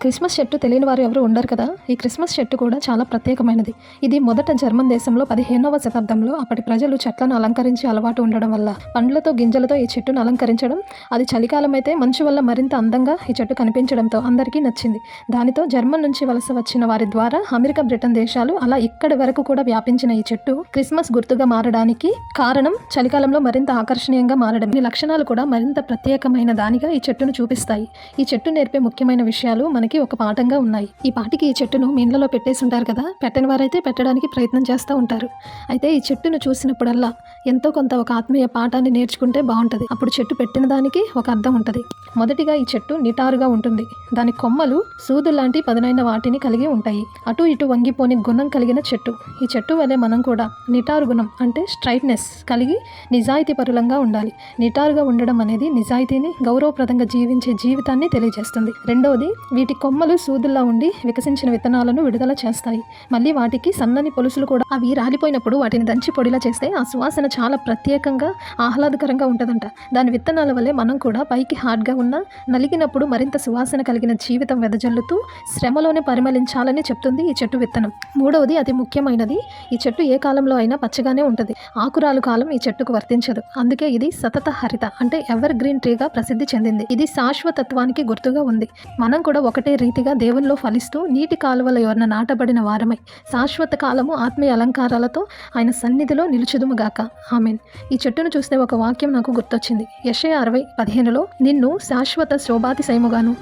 Christmas చెట్టు తెలియని వారు ఎవరు ఉండరు కదా? ఈ క్రిస్మస్ చెట్టు కూడా చాలా ప్రత్యేకమైనది. ఇది మొదట జర్మన్ దేశంలో పదిహేనవ శతాబ్దంలో అప్పటి ప్రజలు చెట్లను అలంకరించి అలవాటు ఉండడం వల్ల పండ్లతో గింజలతో ఈ చెట్టును అలంకరించడం అది చలికాలం అయితే మంచు వల్ల మరింత అందంగా ఈ చెట్టు కనిపించడంతో అందరికీ నచ్చింది. దానితో జర్మన్ నుంచి వలస వచ్చిన వారి ద్వారా అమెరికా బ్రిటన్ దేశాలు అలా ఇక్కడి వరకు కూడా వ్యాపించిన ఈ చెట్టు క్రిస్మస్ గుర్తుగా మారడానికి కారణం చలికాలంలో మరింత ఆకర్షణీయంగా మారడం. ఈ లక్షణాలు కూడా మరింత ప్రత్యేకమైన దానిగా ఈ చెట్టును చూపిస్తాయి. ఈ చెట్టు నేర్పే ముఖ్యమైన విషయాలు మన మనకి ఒక పాఠంగా ఉన్నాయి. ఈ పాటికి ఈ చెట్టును మీ ఇళ్ళలో పెట్టేసి ఉంటారు కదా? పెట్టని వారైతే పెట్టడానికి ప్రయత్నం చేస్తూ ఉంటారు. అయితే ఈ చెట్టును చూసినప్పుడల్లా ఎంతో కొంత ఒక ఆత్మీయ పాఠాన్ని నేర్చుకుంటే బాగుంటుంది. అప్పుడు చెట్టు పెట్టిన దానికి ఒక అర్థం ఉంటుంది. మొదటిగా ఈ చెట్టు నిటారుగా ఉంటుంది. దాని కొమ్మలు సూదు లాంటి పదునైన వాటిని కలిగి ఉంటాయి. అటు ఇటు వంగిపోని గుణం కలిగిన చెట్టు. ఈ చెట్టు వలె మనం కూడా నిటారు గుణం అంటే స్ట్రైట్నెస్ కలిగి నిజాయితీ పరులంగా ఉండాలి. నిటారుగా ఉండడం అనేది నిజాయితీని గౌరవప్రదంగా జీవించే జీవితాన్ని తెలియజేస్తుంది. రెండవది వీటి కొమ్మలు సూదుల్లా ఉండి వికసించిన విత్తనాలను విడుదల చేస్తాయి. మళ్ళీ వాటికి సన్నని పొలుసులు కూడా అవి రాలిపోయినప్పుడు వాటిని దంచి పొడిలా చేస్తే ఆ సువాసన చాలా ప్రత్యేకంగా ఆహ్లాదకరంగా ఉంటుందంట. దాని విత్తనాల వల్లే మనం కూడా పైకి హార్డ్గా ఉన్న నలిగినప్పుడు మరింత సువాసన కలిగిన జీవితం వెదజల్లుతూ శ్రమలోనే పరిమళించాలని చెప్తుంది ఈ చెట్టు విత్తనం. మూడవది అతి ముఖ్యమైనది. ఈ చెట్టు ఏ కాలంలో అయినా పచ్చగానే ఉంటుంది. ఆకురాలు కాలం ఈ చెట్టుకు వర్తించదు. అందుకే ఇది సతత హరిత అంటే ఎవర్ గ్రీన్ ట్రీగా ప్రసిద్ధి చెందింది. ఇది శాశ్వతత్వానికి గుర్తుగా ఉంది. మనం కూడా ఒకటే రీతిగా దేవునిలో ఫలిస్తూ నీటి కాలువల ఎవరిన నాటబడిన వారమై శాశ్వత కాలము ఆత్మీయ అలంకారాలతో ఆయన సన్నిధిలో నిలుచుదుముగాక. ఆమెన్. ఈ చెట్టును చూస్తే ఒక వాక్యం నాకు గుర్తొచ్చింది. యశయ అరవై పదిహేనులో నిన్ను శాశ్వత శోభాతిశయముగాను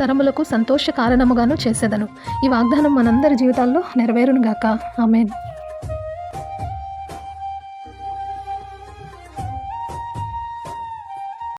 తరములకు సంతోష కారణముగాను చేసేదను. ఈ వాగ్దానం మనందరి జీవితాల్లో నెరవేరునుగాక. ఆమెన్.